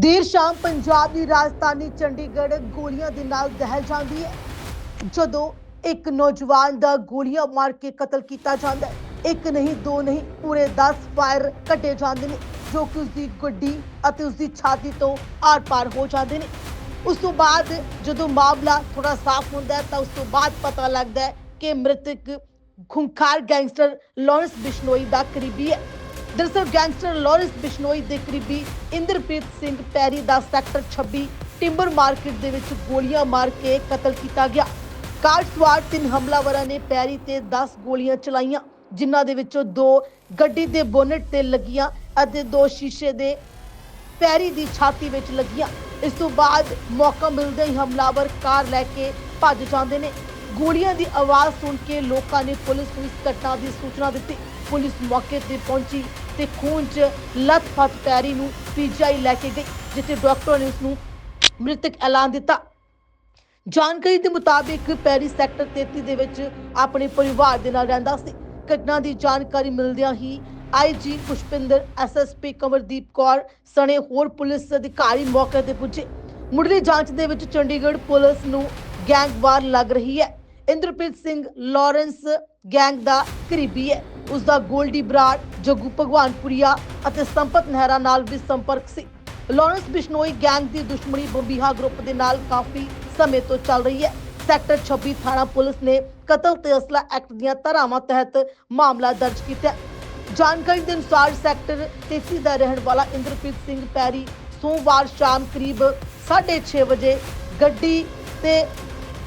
ਦੇਰ ਸ਼ਾਮ ਪੰਜਾਬ ਦੀ ਰਾਜਧਾਨੀ ਚੰਡੀਗੜ੍ਹ ਗੋਲੀਆਂ ਦੇ ਨਾਲ ਦਹਿਲ ਜਾਂਦੀ ਹੈ। ਜਦੋਂ ਇੱਕ ਨੌਜਵਾਨ ਦਾ ਗੋਲੀਆਂ ਮਾਰ ਕੇ ਕਤਲ ਕੀਤਾ ਜਾਂਦਾ ਹੈ, ਇੱਕ ਨਹੀਂ, ਦੋ ਨਹੀਂ, ਪੂਰੇ 10 ਫਾਇਰ ਕੱਢੇ ਜਾਂਦੇ ਨੇ, ਜੋ ਕਿ ਉਸਦੀ ਗੱਡੀ ਅਤੇ ਉਸਦੀ ਛਾਤੀ ਤੋਂ ਆਰ-ਪਾਰ ਹੋ ਜਾਂਦੇ ਨੇ। ਉਸ ਤੋਂ ਬਾਅਦ ਜਦੋਂ ਮਾਮਲਾ ਥੋੜਾ ਸਾਫ਼ ਹੁੰਦਾ ਹੈ, ਤਾਂ ਉਸ ਤੋਂ ਬਾਅਦ ਪਤਾ ਲੱਗਦਾ ਹੈ ਕਿ ਮ੍ਰਿਤਕ ਖੁੰਖਾਰ ਗੈਂਗਸਟਰ ਲਾਰੈਂਸ ਬਿਸ਼ਨੋਈ ਦਾ ਕਰੀਬੀ ਹੈ। ਦਰਅਸਲ ਗੈਂਗਸਟਰ ਲਾਰੈਂਸ ਬਿਸ਼ਨੋਈ ਦੇ ਕਰੀਬੀ ਇੰਦਰਪ੍ਰੀਤ ਸਿੰਘ ਪੈਰੀ ਦਾ ਸੈਕਟਰ 26 ਟਿੰਬਰ ਮਾਰਕੀਟ ਦੇ ਵਿੱਚ ਗੋਲੀਆਂ ਮਾਰ ਕੇ ਕਤਲ ਕੀਤਾ ਗਿਆ। ਕਾਰ ਸਵਾਰ ਤਿੰਨ ਹਮਲਾਵਰਾਂ ਨੇ ਪੈਰੀ ਤੇ 10 ਗੋਲੀਆਂ ਚਲਾਈਆਂ, ਜਿਨ੍ਹਾਂ ਦੇ ਵਿੱਚੋਂ ਦੋ ਗੱਡੀ ਦੇ ਬੋਨਟ ਤੇ ਲੱਗੀਆਂ ਅਤੇ ਦੋ ਸ਼ੀਸ਼ੇ ਦੇ ਪੈਰੀ ਦੀ ਛਾਤੀ ਵਿੱਚ ਲੱਗੀਆਂ। ਇਸ ਤੋਂ ਬਾਅਦ ਮੌਕਾ ਮਿਲਦੇ ਹੀ ਹਮਲਾਵਰ ਕਾਰ ਲੈ ਕੇ ਭੱਜ ਜਾਂਦੇ ਨੇ। ਗੋਲੀਆਂ ਦੀ ਆਵਾਜ਼ ਸੁਣ ਕੇ ਲੋਕਾਂ ਨੇ ਪੁਲਿਸ ਨੂੰ ਇਸ ਘਟਨਾ ਦੀ ਸੂਚਨਾ ਦਿੱਤੀ। ਪੁਲਿਸ ਮੌਕੇ ਤੇ ਪਹੁੰਚੀ ਤੇ ਖੂਨ 'ਚ ਲੱਥ-ਫੱਥ ਪੈਰੀ ਨੂੰ ਪੀਜੀਆਈ ਲੈ ਕੇ ਗਈ, ਜਿੱਥੇ ਡਾਕਟਰ ਨੇ ਉਸ ਨੂੰ ਮ੍ਰਿਤਕ ਐਲਾਨ ਦਿੱਤਾ। ਜਾਣਕਾਰੀ ਦੇ ਮੁਤਾਬਿਕ ਪੈਰੀ ਸੈਕਟਰ 33 ਦੇ ਵਿੱਚ ਆਪਣੇ ਪਰਿਵਾਰ ਦੇ ਨਾਲ ਰਹਿੰਦਾ ਸੀ। ਘਟਨਾ ਦੀ ਜਾਣਕਾਰੀ ਮਿਲਦਿਆਂ ਹੀ ਆਈਜੀ ਪੁਸ਼ਪਿੰਦਰ ਐਸਐਸਪੀ ਕਮਰਦੀਪ ਕੌਰ, ਸਣੇ ਹੋਰ ਪੁਲਿਸ ਅਧਿਕਾਰੀ ਮੌਕੇ ਤੇ ਪੁੱਜੇ। ਮੁੱਢਲੀ ਜਾਂਚ ਦੇ ਵਿੱਚ ਚੰਡੀਗੜ੍ਹ ਪੁਲਿਸ ਨੂੰ ਗੈਂਗਵਾਰ ਲੱਗ ਰਹੀ ਹੈ। ਇੰਦਰਪ੍ਰੀਤ ਸਿੰਘ ਲਾਰੈਂਸ ਗੈਂਗ ਦਾ ਕਰੀਬੀ ਹੈ। ਉਸ ਦਾ ਗੋਲਡੀ ਬਰਾੜ, ਜੱਗੂ ਭਗਵਾਨਪੁਰੀਆ ਅਤੇ ਸੰਪਤ ਨਹਿਰਾ ਨਾਲ ਵੀ ਸੰਪਰਕ ਸੀ। ਲਾਰੈਂਸ ਬਿਸ਼ਨੋਈ ਗੈਂਗ ਦੀ ਦੁਸ਼ਮਣੀ ਬੰਬੀਹਾ ਗਰੁੱਪ ਦੇ ਨਾਲ ਕਾਫੀ ਸਮੇਂ ਤੋਂ ਚੱਲ ਰਹੀ ਹੈ। ਸੈਕਟਰ 26 ਥਾਣਾ ਪੁਲਿਸ ਨੇ ਕਤਲ ਤੇ ਅਸਲਾ ਐਕਟ ਦੀਆਂ ਧਾਰਾਵਾਂ ਤਹਿਤ ਮਾਮਲਾ ਦਰਜ ਕੀਤਾ ਜਾਣਕਾਰੀ ਦੇ ਅਨੁਸਾਰ ਸੈਕਟਰ 33 ਦਾ ਰਹਿਣ ਵਾਲਾ ਇੰਦਰਪ੍ਰੀਤ ਸਿੰਘ ਪੈਰੀ ਸੋਮਵਾਰ ਸ਼ਾਮ ਕਰੀਬ 6:30 ਵਜੇ ਗੱਡੀ ਤੇ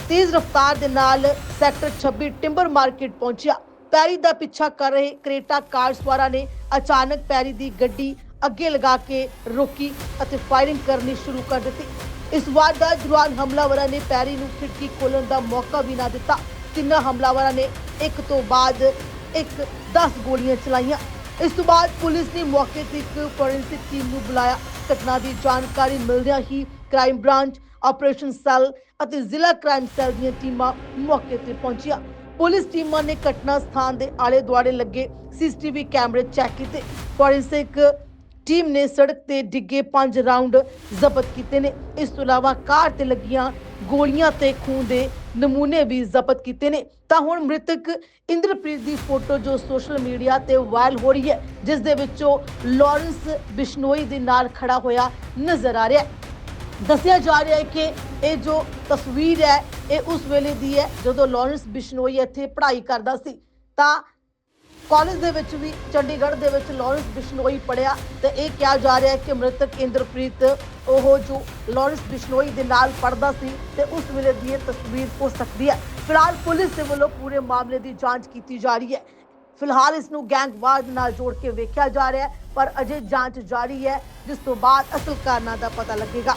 ਤੇਜ਼ ਰਫ਼ਤਾਰ ਦੇ ਨਾਲ ਸੈਕਟਰ 26 ਟਿੰਬਰ ਮਾਰਕੀਟ ਪਹੁੰਚਿਆ। ਪੈਰੀ ਦਾ ਪਿੱਛਾ ਕਰ ਰਹੇ ਕਰੇਟਾ ਕਾਰ ਸਵਾਰਾਂ ਨੇ ਅਚਾਨਕ ਪੈਰੀ ਦੀ ਗੱਡੀ ਅੱਗੇ ਲਗਾ ਕੇ ਰੋਕੀ ਅਤੇ ਫਾਇਰਿੰਗ ਕਰਨੀ ਸ਼ੁਰੂ ਕਰ ਦਿੱਤੀ। ਇਸ ਵਾਰਦਾਤ ਦੌਰਾਨ ਹਮਲਾਵਰਾਂ ਨੇ ਪੈਰੀ ਨੂੰ ਖਿੜਕੀ ਖੋਲਣ ਦਾ ਮੌਕਾ ਵੀ ਨਾ ਦਿੱਤਾ। ਤਿੰਨਾਂ ਹਮਲਾਵਰਾਂ ਨੇ ਇੱਕ ਤੋਂ ਬਾਅਦ ਇੱਕ 10 ਗੋਲੀਆਂ ਚਲਾਈਆਂ। ਇਸ ਤੋਂ ਬਾਅਦ ਪੁਲਿਸ ਨੇ ਮੌਕੇ ਤੇ ਇੱਕ ਫੋਰੈਂਸਿਕ ਟੀਮ ਨੂੰ ਬੁਲਾਇਆ। ਘਟਨਾ ਦੀ ਜਾਣਕਾਰੀ ਮਿਲਦਿਆਂ ਹੀ ਕ੍ਰਾਈਮ ਬ੍ਰਾਂਚ ਆਪਰੇਸ਼ਨ ਸੈੱਲ ਅਤੇ ਜ਼ਿਲ੍ਹਾ ਕ੍ਰਾਈਮ ਸੈੱਲ ਦੀਆਂ ਟੀਮਾਂ ਮੌਕੇ ਤੇ ਪਹੁੰਚੀਆਂ। ਪੁਲਿਸ ਟੀਮਾਂ ਨੇ ਘਟਨਾ ਸਥਾਨ ਦੇ ਆਲੇ ਦੁਆਲੇ ਲੱਗੇ ਸੀਸੀਟੀਵੀ ਕੈਮਰੇ ਚੈੱਕ ਕੀਤੇ। ਫੋਰੈਂਸਿਕ ਟੀਮ ਨੇ ਸੜਕ ਤੇ ਡਿੱਗੇ 5 ਰਾਉਂਡ ਜ਼ਬਤ ਕੀਤੇ ਨੇ। ਇਸ ਤੋਂ ਇਲਾਵਾ ਕਾਰ ਤੇ ਲੱਗੀਆਂ ਗੋਲੀਆਂ ਤੇ ਖੂਨ ਦੇ ਨਮੂਨੇ ਵੀ ਜ਼ਬਤ ਕੀਤੇ ਨੇ। ਤਾਂ ਹੁਣ ਮ੍ਰਿਤਕ ਇੰਦਰਪ੍ਰੀਤ ਦੀ ਫੋਟੋ ਜੋ ਸੋਸ਼ਲ ਮੀਡੀਆ ਤੇ ਵਾਇਰਲ ਹੋ ਰਹੀ ਹੈ, ਜਿਸ ਦੇ ਵਿੱਚੋਂ ਲਾਰੈਂਸ ਬਿਸ਼ਨੋਈ ਦੇ ਨਾਲ ਖੜਾ ਹੋਇਆ ਨਜ਼ਰ ਆ ਰਿਹਾ ਹੈ। ਦੱਸਿਆ ਜਾ ਰਿਹਾ ਹੈ ਕਿ ਇਹ ਜੋ ਤਸਵੀਰ ਹੈ, ਇਹ ਉਸ ਵੇਲੇ ਦੀ ਹੈ ਜਦੋਂ ਲਾਰੈਂਸ ਬਿਸ਼ਨੋਈ ਇੱਥੇ ਪੜ੍ਹਾਈ ਕਰਦਾ ਸੀ। ਤਾਂ ਕਾਲਜ ਦੇ ਵਿੱਚ ਵੀ, ਚੰਡੀਗੜ੍ਹ ਦੇ ਵਿੱਚ ਲਾਰੈਂਸ ਬਿਸ਼ਨੋਈ ਪੜਿਆ ਤੇ ਇਹ ਕਿਹਾ ਜਾ ਰਿਹਾ ਹੈ ਕਿ ਮ੍ਰਿਤਕ ਇੰਦਰਪ੍ਰੀਤ ਉਹ ਜੋ ਲਾਰੈਂਸ ਬਿਸ਼ਨੋਈ ਦੇ ਨਾਲ ਪੜਦਾ ਸੀ ਤੇ ਉਸ ਵੇਲੇ ਦੀ ਇਹ ਤਸਵੀਰ ਹੋ ਸਕਦੀ ਹੈ। ਫਿਲਹਾਲ ਪੁਲਿਸ ਦੇ ਵੱਲੋਂ ਪੂਰੇ ਮਾਮਲੇ ਦੀ ਜਾਂਚ ਕੀਤੀ ਜਾ ਰਹੀ ਹੈ। ਫਿਲਹਾਲ ਇਸ ਨੂੰ ਗੈਂਗਵਾਰ ਨਾਲ ਜੋੜ ਕੇ ਵੇਖਿਆ ਜਾ ਰਿਹਾ ਹੈ, ਪਰ ਅਜੇ ਜਾਂਚ ਜਾਰੀ ਹੈ, ਜਿਸ ਤੋਂ ਬਾਅਦ ਅਸਲ ਕਾਰਨਾਂ ਦਾ ਪਤਾ ਲੱਗੇਗਾ।